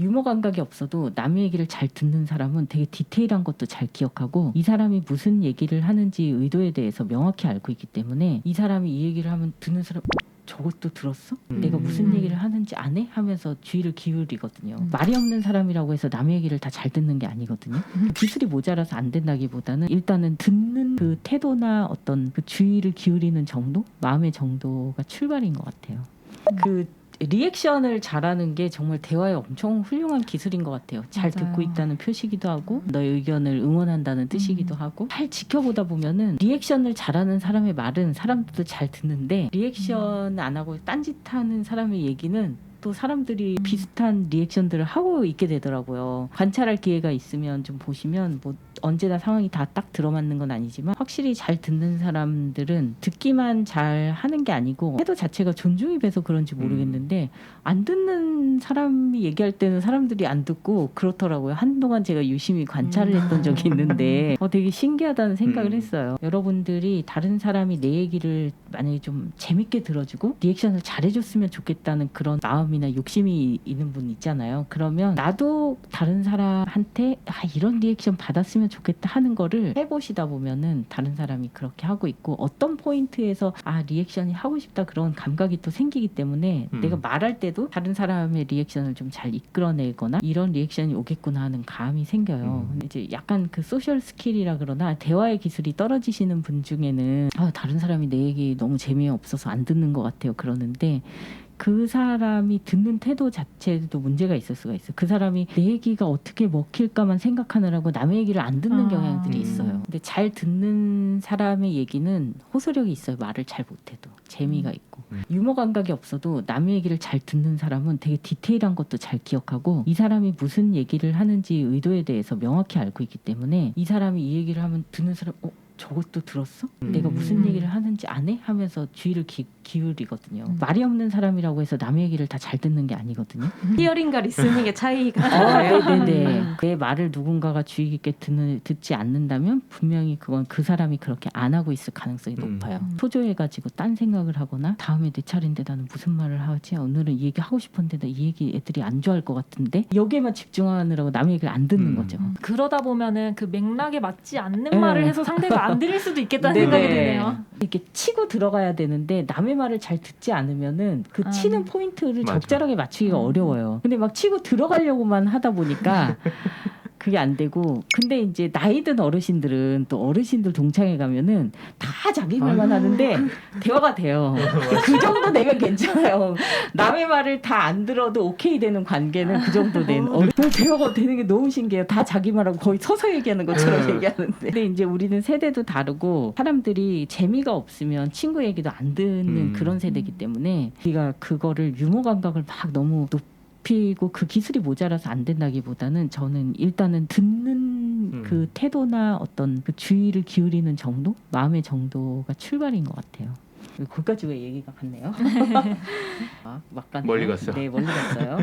유머 감각이 없어도 남의 얘기를 잘 듣는 사람은 되게 디테일한 것도 잘 기억하고 이 사람이 무슨 얘기를 하는지 의도에 대해서 명확히 알고 있기 때문에 이 사람이 이 얘기를 하면 듣는 사람 어, 저것도 들었어? 내가 무슨 음. 얘기를 하는지 안 해? 하면서 주의를 기울이거든요. 말이 없는 사람이라고 해서 남의 얘기를 다 잘 듣는 게 아니거든요. 기술이 모자라서 안 된다기보다는 일단은 듣는 그 태도나 어떤 그 주의를 기울이는 정도, 마음의 정도가 출발인 것 같아요. 그 리액션을 잘하는 게 정말 대화에 엄청 훌륭한 기술인 것 같아요. 잘 맞아요. 듣고 있다는 표시기도 하고 너의 의견을 응원한다는 뜻이기도 하고 잘 지켜보다 보면은 리액션을 잘하는 사람의 말은 사람들도 잘 듣는데 리액션 안 하고 딴짓하는 사람의 얘기는 또 사람들이 비슷한 리액션들을 하고 있게 되더라고요. 관찰할 기회가 있으면 좀 보시면 뭐 언제나 상황이 다 딱 들어맞는 건 아니지만 확실히 잘 듣는 사람들은 듣기만 잘 하는 게 아니고 태도 자체가 존중이 돼서 그런지 모르겠는데 안 듣는 사람이 얘기할 때는 사람들이 안 듣고 그렇더라고요. 한동안 제가 유심히 관찰을 했던 적이 있는데 어, 되게 신기하다는 생각을 음. 했어요. 여러분들이 다른 사람이 내 얘기를 만약에 좀 재밌게 들어주고 리액션을 잘해줬으면 좋겠다는 그런 마음 이나 욕심이 있는 분 있잖아요. 그러면 나도 다른 사람한테 아, 이런 리액션 받았으면 좋겠다 하는 거를 해보시다 보면은 다른 사람이 그렇게 하고 있고 어떤 포인트에서 아 리액션이 하고 싶다 그런 감각이 또 생기기 때문에 음. 내가 말할 때도 다른 사람의 리액션을 좀 잘 이끌어내거나 이런 리액션이 오겠구나 하는 감이 생겨요. 음. 이제 약간 그 소셜 스킬이라 그러나 대화의 기술이 떨어지시는 분 중에는 아, 다른 사람이 내 얘기 너무 재미없어서 안 듣는 것 같아요. 그러는데 그 사람이 듣는 태도 자체도 문제가 있을 수가 있어요. 그 사람이 내 얘기가 어떻게 먹힐까만 생각하느라고 남의 얘기를 안 듣는 아. 경향들이 음. 있어요. 근데 잘 듣는 사람의 얘기는 호소력이 있어요. 말을 잘 못해도 재미가 있고 음. 유머 감각이 없어도 남의 얘기를 잘 듣는 사람은 되게 디테일한 것도 잘 기억하고 이 사람이 무슨 얘기를 하는지 의도에 대해서 명확히 알고 있기 때문에 이 사람이 이 얘기를 하면 듣는 사람 어 저것도 들었어? 음. 내가 무슨 음. 얘기를 하는지 안 해? 하면서 주의를 기, 기울이거든요. 음. 말이 없는 사람이라고 해서 남의 얘기를 다 잘 듣는 게 아니거든요. 히어링과 리스닝의 차이가 어, 네네네. 음. 내 말을 누군가가 주의 깊게 듣는, 듣지 않는다면 분명히 그건 그 사람이 그렇게 안 하고 있을 가능성이 음. 높아요. 음. 초조해가지고 딴 생각을 하거나 다음에 내 차례인데 나는 무슨 말을 하지? 오늘은 이 얘기 하고 싶었는데 나 이 얘기 애들이 안 좋아할 것 같은데 여기에만 집중하느라고 남의 얘기를 안 듣는 음. 거죠. 음, 그러다 보면은 그 맥락에 맞지 않는 네. 말을 해서 상대가 안 들릴 수도 있겠다는 네네. 생각이 드네요. 이렇게 치고 들어가야 되는데 남의 말을 잘 듣지 않으면은 그 아. 치는 포인트를 맞아. 적절하게 맞추기가 음. 어려워요. 근데 막 치고 들어가려고만 하다 보니까 그게 안 되고 근데 이제 나이 든 어르신들은 또 어르신들 동창회 가면은 다 자기 말만 하는데 대화가 돼요. 그 정도 되면 괜찮아요. 남의 말을 다 안 들어도 오케이 되는 관계는 그 정도 된 어, 대화가 되는 게 너무 신기해요. 다 자기 말하고 거의 서서 얘기하는 것처럼 네. 얘기하는데. 근데 이제 우리는 세대도 다르고 사람들이 재미가 없으면 친구 얘기도 안 듣는 음. 그런 세대이기 때문에 우리가 그거를 유머 감각을 막 너무 높 이고 그 기술이 모자라서 안 된다기보다는 저는 일단은 듣는 음. 그 태도나 어떤 그 주의를 기울이는 정도, 마음의 정도가 출발인 것 같아요. 거기까지 왜 얘기가 갔네요? 아, 막 갔네요. 멀리 갔어요. 네, 멀리 갔어요.